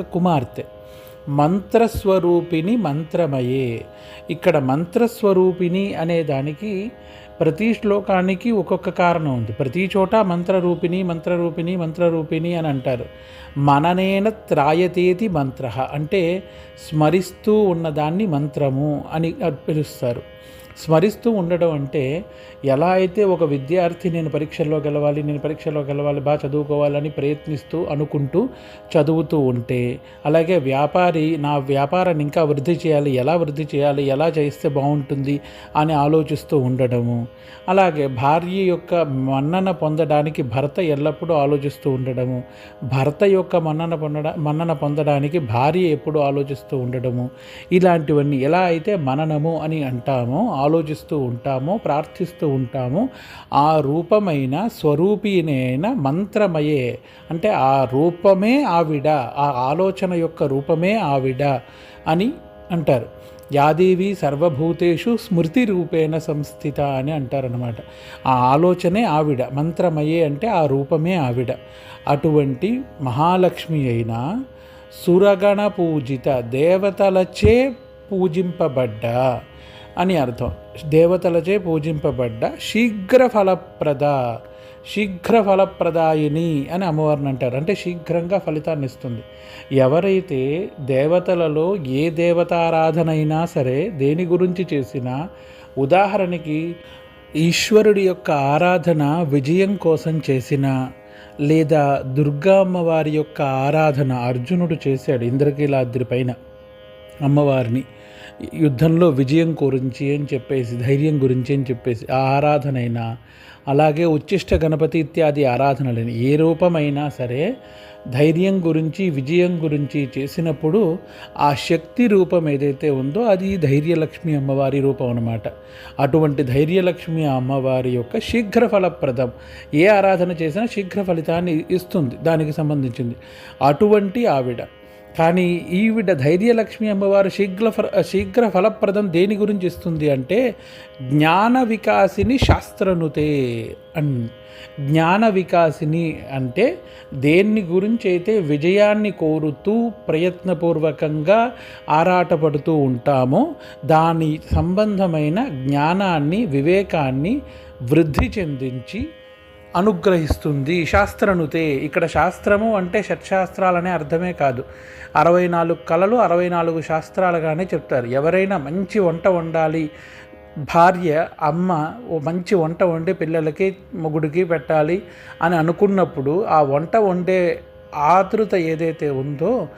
యొక్క కుమార్తె. మంత్రస్వరూపిణి మంత్రమయే. ఇక్కడ మంత్రస్వరూపిణి అనే దానికి ప్రతి శ్లోకానికి ఒక్కొక్క కారణం ఉంది. ప్రతి చోట మంత్రరూపిణి మంత్రరూపిణి మంత్రరూపిణి అని అంటారు. మననేన త్రాయతేతి మంత్ర అంటే స్మరిస్తూ ఉన్నదాన్ని మంత్రము అని పిలుస్తారు. స్మరిస్తూ ఉండడం అంటే ఎలా అయితే ఒక విద్యార్థి నేను పరీక్షల్లో గెలవాలి నేను పరీక్షల్లో గెలవాలి బాగా చదువుకోవాలని ప్రయత్నిస్తూ అనుకుంటూ చదువుతూ ఉంటే అలాగే వ్యాపారి నా వ్యాపారాన్ని ఇంకా వృద్ధి చేయాలి ఎలా వృద్ధి చేయాలి ఎలా చేస్తే బాగుంటుంది అని ఆలోచిస్తూ ఉండడము అలాగే భార్య యొక్క మన్నన పొందడానికి భర్త ఎల్లప్పుడూ ఆలోచిస్తూ ఉండడము. భర్త యొక్క మన్నన పొందడ మన్నన పొందడానికి భార్య ఎప్పుడు ఆలోచిస్తూ ఉండడము. ఇలాంటివన్నీ ఎలా అయితే మననము అని అంటామో ఆలోచిస్తూ ఉంటామో ప్రార్థిస్తూ ఉంటామో ఆ రూపమైన స్వరూపినైన మంత్రమయే. అంటే ఆ రూపమే ఆవిడ ఆ ఆలోచన యొక్క రూపమే ఆవిడ అని అంటారు. యాదేవి సర్వభూతేషు స్మృతి రూపేణ సంస్థిత అని అంటారనమాట ఆ ఆలోచనే ఆవిడ మంత్రమయే అంటే ఆ రూపమే ఆవిడ. అటువంటి మహాలక్ష్మి అయిన సురగణ పూజిత దేవతలచే పూజింపబడ్డ అని అర్థం. దేవతలచే పూజింపబడ్డ శీఘ్ర ఫలప్రద శీఘ్ర ఫలప్రదాయిని అని అమ్మవారిని అంటారు. అంటే శీఘ్రంగా ఫలితాన్ని ఇస్తుంది. ఎవరైతే దేవతలలో ఏ దేవతారాధన అయినా సరే దేని గురించి చేసినా ఉదాహరణకి ఈశ్వరుడి యొక్క ఆరాధన విజయం కోసం చేసిన లేదా దుర్గా అమ్మవారి యొక్క ఆరాధన అర్జునుడు చేశాడు ఇంద్రకీలాద్రి పైన అమ్మవారిని. యుద్ధంలో విజయం గురించి అని చెప్పేసి ధైర్యం గురించి అని చెప్పేసి ఆ ఆరాధనైనా అలాగే ఉచ్చిష్ట గణపతి ఇత్యాది ఆరాధనలని ఏ రూపమైనా సరే ధైర్యం గురించి విజయం గురించి చేసినప్పుడు ఆ శక్తి రూపం ఏదైతే ఉందో అది ధైర్యలక్ష్మి అమ్మవారి రూపం అనమాట అటువంటి ధైర్యలక్ష్మి అమ్మవారి యొక్క శీఘ్ర ఫలప్రదం ఏ ఆరాధన చేసినా శీఘ్ర ఫలితాన్ని ఇస్తుంది దానికి సంబంధించింది. అటువంటి ఆవిడ కానీ ఈవిడ ధైర్యలక్ష్మి అమ్మవారు శీఘ్ర ఫల శీఘ్ర ఫలప్రదం దేని గురించి ఇస్తుంది అంటే జ్ఞాన వికాసిని శాస్త్రనుతే అన్ జ్ఞాన వికాసిని అంటే దేన్ని గురించి అయితే విజయాన్ని కోరుతూ ప్రయత్నపూర్వకంగా ఆరాటపడుతూ ఉంటామో దాని సంబంధమైన జ్ఞానాన్ని వివేకాన్ని వృద్ధి చెందించి అనుగ్రహిస్తుంది. శాస్త్రనుతే ఇక్కడ శాస్త్రము అంటే షట్శాస్త్రాలనే అర్థమే కాదు. అరవై నాలుగు కళలు అరవై నాలుగు శాస్త్రాలుగానే చెప్తారు. ఎవరైనా మంచి వంట వండాలి భార్య అమ్మ ఓ మంచి వంట వండి పిల్లలకి మొగుడికి పెట్టాలి అని అనుకున్నప్పుడు ఆ వంట వండే ఆతృత ఏదైతే ఉందో